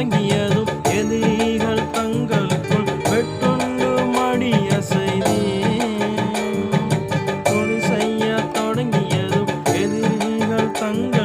வணங்கியதும் எதிரிகள் தங்களுக்குள் வெட்டுண்டு மடிய செய்தி. தொழில் செய்ய தொடங்கியதும் எதிரிகள் தங்கள்